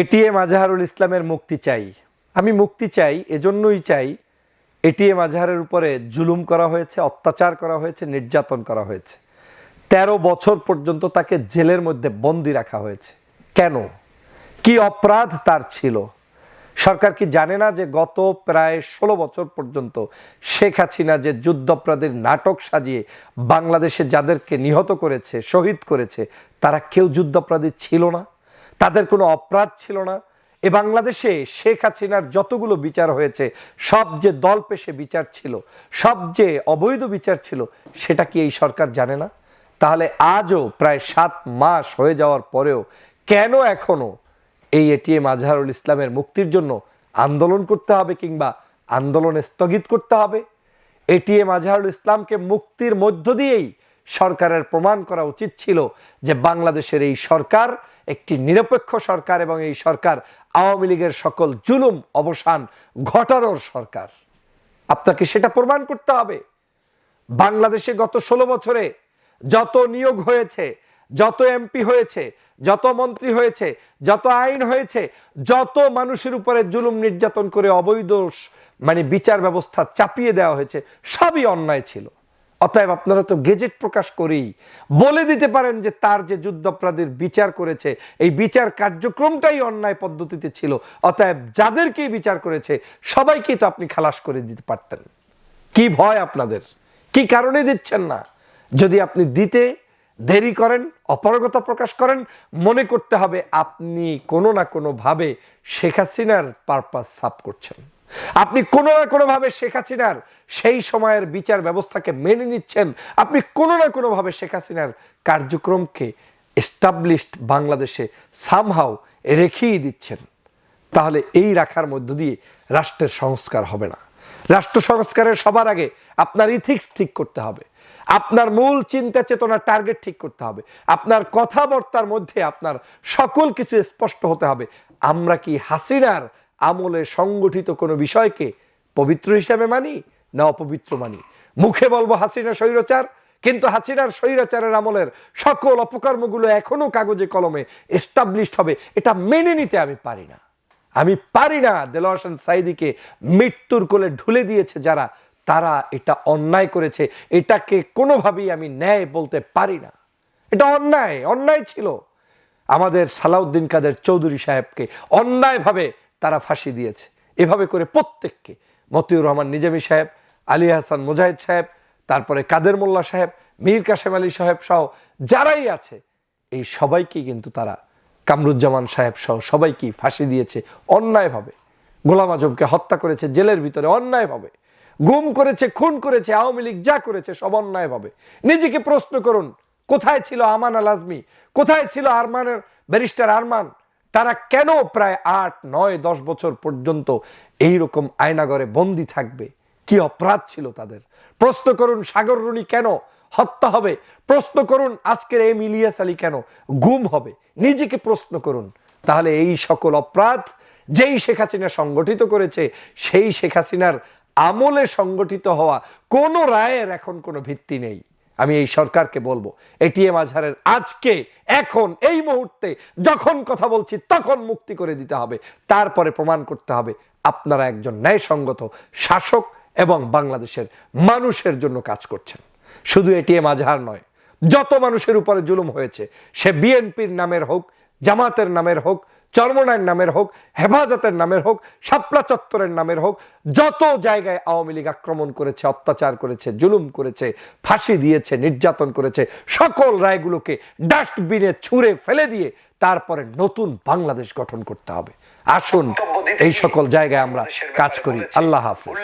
ATM Azharul ইসলামের মুক্তি চাই। আমি মুক্তি চাই, এজন্যই চাই এটিএম আজহারের উপরে জুলুম করা হয়েছে, অত্যাচার করা হয়েছে, নির্যাতন করা হয়েছে। তেরো বছর পর্যন্ত তাকে জেলের মধ্যে বন্দি রাখা হয়েছে। কেন? কি অপরাধ তার ছিল? সরকার কি জানে না যে গত প্রায় ষোলো বছর পর্যন্ত শেখ হাসিনা যে যুদ্ধাপরাধীর নাটক সাজিয়ে বাংলাদেশে যাদেরকে নিহত করেছে, শহীদ করেছে, তারা কেউ যুদ্ধাপরাধী ছিল না? তাদের কোনো অপরাধ ছিল না। এ বাংলাদেশে শেখ হাসিনার যতগুলো বিচার হয়েছে, সব যে দল পেশে বিচার ছিল, সব যে অবৈধ বিচার ছিল, সেটা কি এই সরকার জানে না? তাহলে আজও প্রায় সাত মাস হয়ে যাওয়ার পরেও কেন এখনও এই এটিএম আজহারুল ইসলামের মুক্তির জন্য আন্দোলন করতে হবে কিংবা আন্দোলনে স্থগিত করতে হবে? এটিএম আজহারুল ইসলামকে মুক্তির মধ্য দিয়েই সরকারের প্রমাণ করা উচিত ছিল যে বাংলাদেশের এই সরকার একটি নিরপেক্ষ সরকার এবং এই সরকার আওয়ামী লীগের সকল জুলুম, অবসান ঘটানোর সরকার। আপনাকে সেটা প্রমাণ করতে হবে। বাংলাদেশে গত ষোলো বছরে যত নিয়োগ হয়েছে, যত এমপি হয়েছে, যত মন্ত্রী হয়েছে, যত আইন হয়েছে, যত মানুষের উপরে জুলুম নির্যাতন করে অবৈধ মানে বিচার ব্যবস্থা চাপিয়ে দেওয়া হয়েছে, সবই অন্যায় ছিল। অতএব আপনারা তো গেজেট প্রকাশ করেই বলে দিতে পারেন যে তার যে যুদ্ধাপরাধীর বিচার করেছে, এই বিচার কার্যক্রমটাই অন্যায় পদ্ধতিতে ছিল। অতএব যাদেরকেই বিচার করেছে, সবাইকেই তো আপনি খালাস করে দিতে পারতেন। কি ভয় আপনাদের? কি কারণে দিচ্ছেন না? যদি আপনি দিতে দেরি করেন, অপারগতা প্রকাশ করেন, মনে করতে হবে আপনি কোনো না কোনোভাবে শেখ হাসিনার পারপাস সাফ করছেন। আপনি কোনো না কোনোভাবে শেখ হাসিনার সেই সময়ের বিচার ব্যবস্থাকে মেনে নিচ্ছেন, আপনি কোনো না কোনোভাবে শেখ হাসিনার কার্যক্রমকে এস্টাবলিশড বাংলাদেশে সামহাও রেখেই দিচ্ছেন, তাহলে এই রাখার মধ্য দিয়ে রাষ্ট্রের সংস্কার হবে না। রাষ্ট্র সংস্কারের সবার আগে আপনার ইথিক্স ঠিক করতে হবে, আপনার মূল চিন্তা চেতনা টার্গেট ঠিক করতে হবে, আপনার কথাবার্তার মধ্যে আপনার সকল কিছু স্পষ্ট হতে হবে। আমরা কি হাসিনার আমলে সংগঠিত কোনো বিষয়কে পবিত্র হিসাবে মানি না অপবিত্র মানি। মুখে বলব হাসিনা স্বৈরচার, কিন্তু হাসিনার স্বৈরাচারের আমলের সকল অপকর্মগুলো এখনও কাগজে কলমে এস্টাবলিশড হবে, এটা মেনে নিতে আমি পারি না। আমি পারি না দেলোয়ার সাইদিকে মৃত্যুর কোলে ঢুলে দিয়েছে যারা, তারা এটা অন্যায় করেছে, এটাকে কোনোভাবেই আমি ন্যায় বলতে পারি না। এটা অন্যায় অন্যায় ছিল। আমাদের সালাউদ্দিন কাদের চৌধুরী সাহেবকে অন্যায়ভাবে তারা ফাঁসি দিয়েছে। এভাবে করে প্রত্যেককে মতিউর রহমান, নিজামী সাহেব, আলী হাসান, মুজাহিদ সাহেব, তারপরে কাদের মোল্লা সাহেব, মীর কাশেম আলী সাহেব সহ যারাই আছে, এই সবাইকে কিন্তু তারা কামরুজ্জামান সাহেব সহ সবাইকেই ফাঁসি দিয়েছে অন্যায়ভাবে। গোলাম আজমকে হত্যা করেছে জেলের ভিতরে অন্যায়ভাবে। গুম করেছে, খুন করেছে, আওয়ামী লীগ যা করেছে সব অন্যায়ভাবে। নিজেকে প্রশ্ন করুন, কোথায় ছিল আমান আল আজমি কোথায় ছিল আরমানের, ব্যারিস্টার আরমান? তারা কেন প্রায় আট, নয়, দশ বছর পর্যন্ত এইরকম আয়নাগরে বন্দি থাকবে? কি অপরাধ ছিল তাদের? প্রশ্ন করুন সাগর রুনি কেন হত্যা হবে? প্রশ্ন করুন আজকের এম ইলিয়াস আলী কেন গুম হবে? নিজেকে প্রশ্ন করুন। তাহলে এই সকল অপরাধ যেই শেখ হাসিনা সংগঠিত করেছে, সেই শেখ হাসিনার আমলে সংগঠিত হওয়া কোনো রায়ের এখন কোনো ভিত্তি নেই। আমি এই সরকারকে বলব, এটিএম আজহারের আজকে, এখন, এই মুহূর্তে যখন কথা বলছি তখন মুক্তি করে দিতে হবে। তারপরে প্রমাণ করতে হবে আপনারা একজন ন্যায়সঙ্গত শাসক এবং বাংলাদেশের মানুষের জন্য কাজ করছেন। শুধু এটিএম আজহার নয়, যত মানুষের উপরে জুলুম হয়েছে, সে বিএনপির নামের হোক, জামাতের নামের হোক চরমনায়ের নামের হোক, হেফাজতের নামের হোক, শাপলা চত্বরের নামের হোক, যত জায়গায় আওয়ামী লীগ আক্রমণ করেছে, অত্যাচার করেছে, জুলুম করেছে, ফাঁসি দিয়েছে, নির্যাতন করেছে, সকল রায়গুলোকে ডাস্টবিনে ছুঁড়ে ফেলে দিয়ে তারপরে নতুন বাংলাদেশ গঠন করতে হবে। আসুন, এই সকল জায়গায় আমরা কাজ করি। আল্লাহ হাফিজ।